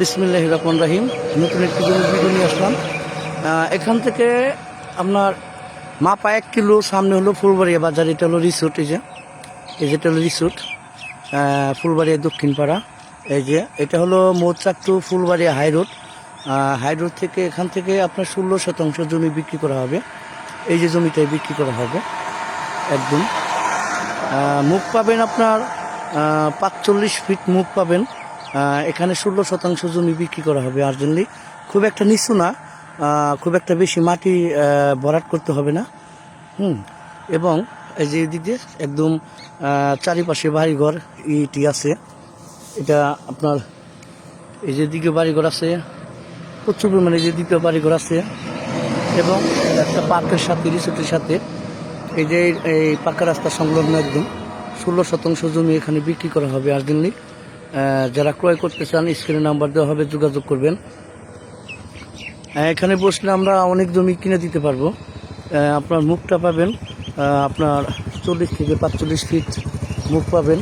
বিসমিল্লাহ রহমান রাহিম, নতুন একটি ভিডিও নিয়ে আসলাম। এখান থেকে আপনার মাপা এক কিলো, সামনে হলো ফুলবাড়িয়া বাজার, এটা হলো রিসোর্ট এই যে। এই যেটা হলো রিসোর্ট ফুলবাড়িয়া দক্ষিণ পাড়া এই যে, এটা হলো Mouchak to Phulbaria high road. High road থেকে এখান থেকে আপনার ষোলো শতাংশ জমি বিক্রি করা হবে। এই যে জমিটাই বিক্রি করা হবে, একদম। মুখ পাবেন আপনার পাঁচচল্লিশ ফিট মুখ পাবেন। এখানে ষোলো শতাংশ জমি বিক্রি করা হবে আর্জেন্টলি খুব একটা নিচু না খুব একটা বেশি মাটি ভরাট করতে হবে না। হুম, এবং এই যে এদিকে একদম চারিপাশে বাড়িঘর ইটি আছে। এটা আপনার এই যে দিকে বাড়িঘর আছে, প্রচুর পরিমাণে যে দ্বিতীয় বাড়িঘর আছে। এবং একটা পার্কের সাথে, রিসোর্টের সাথে এই যে এই পাকা রাস্তা সংলগ্ন একদম। ষোলো শতাংশ জমি এখানে বিক্রি করা হবে আর্জেন্টলি যারা ক্রয় করতে চান স্ক্রিনে নাম্বার দেওয়া হবে, যোগাযোগ করবেন। এখানে বসলে আমরা অনেক জমি কিনে দিতে পারব। আপনার মুখটা পাবেন আপনার চল্লিশ থেকে পাঁচচল্লিশ ফিট মুখ পাবেন।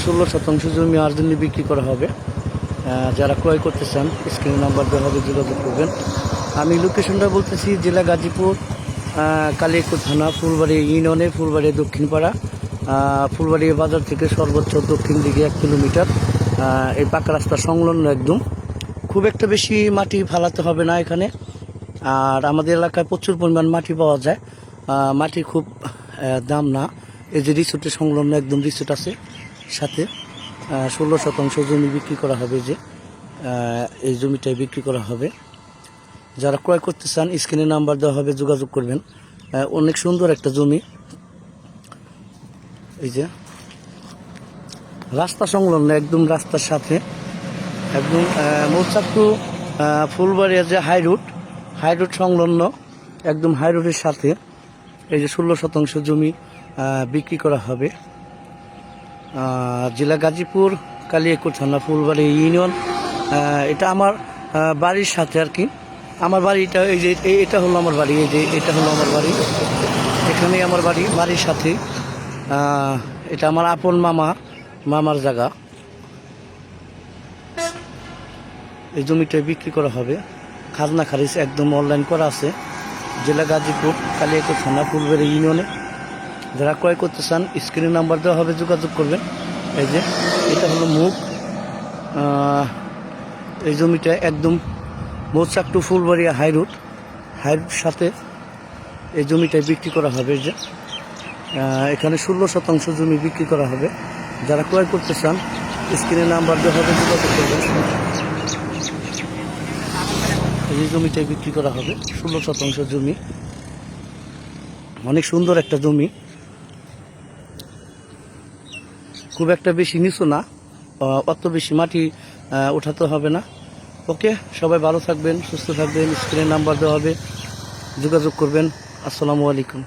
ষোলো শতাংশ জমি আর্জেন্টলি বিক্রি করা হবে। যারা ক্রয় করতে চান স্ক্রিনে নাম্বার দেওয়া হবে, যোগাযোগ করবেন। আমি লোকেশনটা বলতেছি, জেলা গাজীপুর কালিয়াকুর থানা, ফুলবাড়ি ইউনিয়নে ফুলবাড়ি দক্ষিণপাড়া। ফুলবাড়ি বাজার থেকে সর্বোচ্চ দক্ষিণ দিকে এক কিলোমিটার। এই পাকা রাস্তা সংলগ্ন একদম। খুব একটা বেশি মাটি ফালাতে হবে না এখানে। আর আমাদের এলাকায় প্রচুর পরিমাণ মাটি পাওয়া যায়। মাটি খুব দাম না। এই যে রিসোর্টের সংলগ্ন একদম রিসোর্ট আছে সাথে। ষোলো শতাংশ জমি বিক্রি করা হবে যে এই জমিটাই বিক্রি করা হবে। যারা ক্রয় করতে চান, স্ক্রিনে নাম্বার দেওয়া হবে, যোগাযোগ করবেন। অনেক সুন্দর একটা জমি। এই যে, রাস্তা সংলগ্ন, একদম রাস্তার সাথে, একদম মৌচাক টু ফুলবাড়িয়া যে হাই রুট হাই রুট সংলগ্ন, একদম হাই রুটের সাথে, এই যে ষোলো শতাংশ জমি বিক্রি করা হবে। জেলা গাজীপুর, কালিয়াকুর থানা ফুলবাড়ি ইউনিয়ন এটা আমার বাড়ির সাথে আর কি। আমার বাড়িটা এই যে এটা হলো আমার বাড়ি, এই যে, এটা হলো আমার বাড়ি। এখানেই আমার বাড়ি, বাড়ির সাথে। এটা আমার আপন মামা, মামার জায়গা। এই জমিটা বিক্রি করা হবে। খাজনা খারিজ একদম অনলাইন করা আছে। জেলা গাজীপুর, কালিয়াকুর থানা, ফুলবাড়ি ইউনিয়নে। যারা ক্রয় করতে চান স্ক্রিনে নাম্বার দেওয়া হবে, যোগাযোগ করবেন। এই যে, এটা হলো মুখ। এই জমিটা একদম Mouchak to Phulbaria high route high সাথে এই জমিটাই বিক্রি করা হবে। যে এখানে ষোলো শতাংশ জমি বিক্রি করা হবে। যারা ক্রয় করতে চান স্ক্রিনে নাম্বার দেওয়া হবে, যোগাযোগ করবেন। এই জমিটাই বিক্রি করা হবে, ষোলো শতাংশ জমি। অনেক সুন্দর একটা জমি। খুব একটা বেশি নিচু না অত বেশি মাটি উঠাতে হবে না। ওকে, সবাই ভালো থাকবেন, সুস্থ থাকবেন স্ক্রিনের নাম্বার দেওয়া হবে, যোগাযোগ করবেন। আসসালামু আলাইকুম।